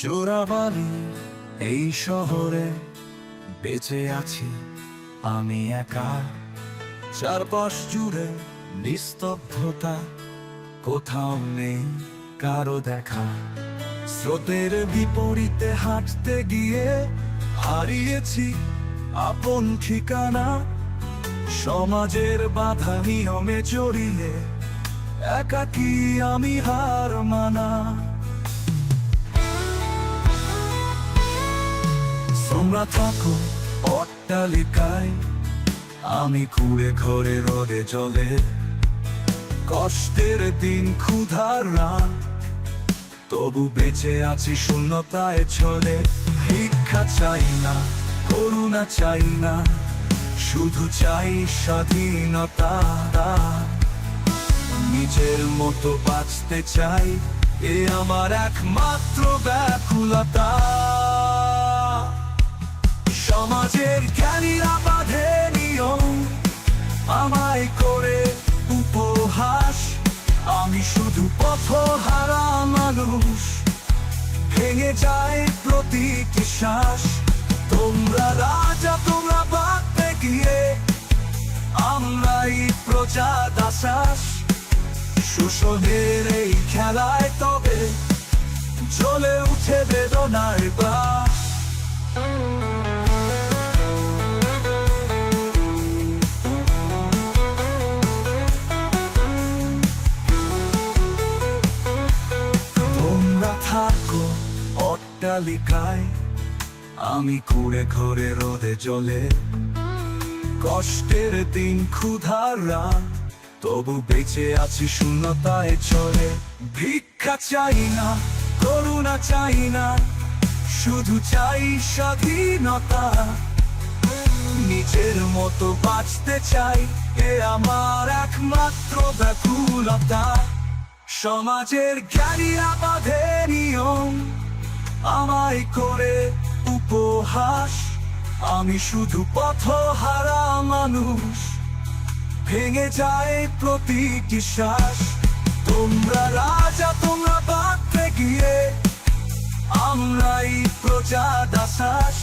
চোরাবালি এই শহরে বেঁচে আছি আমি একা। চারপাশ জুড়ে নিস্তব্ধতা, কোথাও নেই কারও দেখা। স্রোতের বিপরীতে হাঁটতে গিয়ে হারিয়েছি আপন ঠিকানা। সমাজের বাধা নিয়মে জড়িয়ে একাকি আমি হার মানা। তোমরা থাকো অট্টালিকায়। আমি কুড়ে ঘরে রোদে জলে কষ্টের দিন ক্ষুধার রাত তবু বেঁচে আছি শূন্যতায় ছলে। ভিক্ষা চাই না, করুণা চাই না, শুধু চাই স্বাধীনতা নিজের মতো বাঁচতে চাই, এ আমার একমাত্র ব্যাকুলতা। সমাজের জ্ঞানীরা বাঁধে নিয়ম। আমায় করে উপহাস। আমি শুধু পথহারা মানুষ। ভেঙে যায় প্রতিটি শ্বাস। তোমরা রাজা, তোমরা বাঁধতে গিয়ে আমরাই প্রজা দাসাস। শোষণের এই খেলায় তবে জ্বলে উঠে বেদনার বাস। অট্টালিকায়। আমি কুড়ে ঘরে রোদে জলে। কষ্টের দিন ক্ষুধার, তবু বেঁচে আছি শূন্যতায় চলে। ভিক্ষা চাই না, করুণা চাই না, শুধু চাই স্বাধীনতা। নিজের মতো বাঁচতে চাই, এ আমার একমাত্র ব্যাকুলতা। সমাজের জ্ঞানীরা বাঁধে নিয়ম, আমায় করে উপহাস। আমি শুধু পথহারা মানুষ, ভেঙে যায় প্রতিটি শ্বাস। তোমরা রাজা, তোমরা বাঁধতে গিয়ে আমরাই প্রজা দাসাস।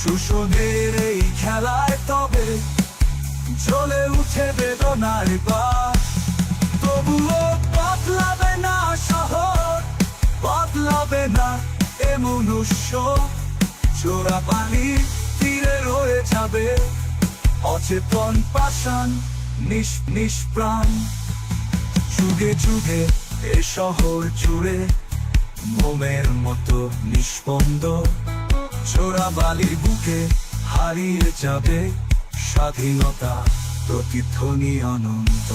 শোষণের এই খেলায় তবে জ্বলে উঠে বেদনার বাস। তবুও মনুষ্য, চোরা পানি তীরে রয়ে যাবে অচেতন পাষাণ নিষ নিষ্প্রাণ যুগে যুগে এ শহর জুড়ে মোমের মতো নিষ্পন্দ, চোরা বালির বুকে হারিয়ে যাবে স্বাধীনতা, প্রতিধ্বনি অনন্ত।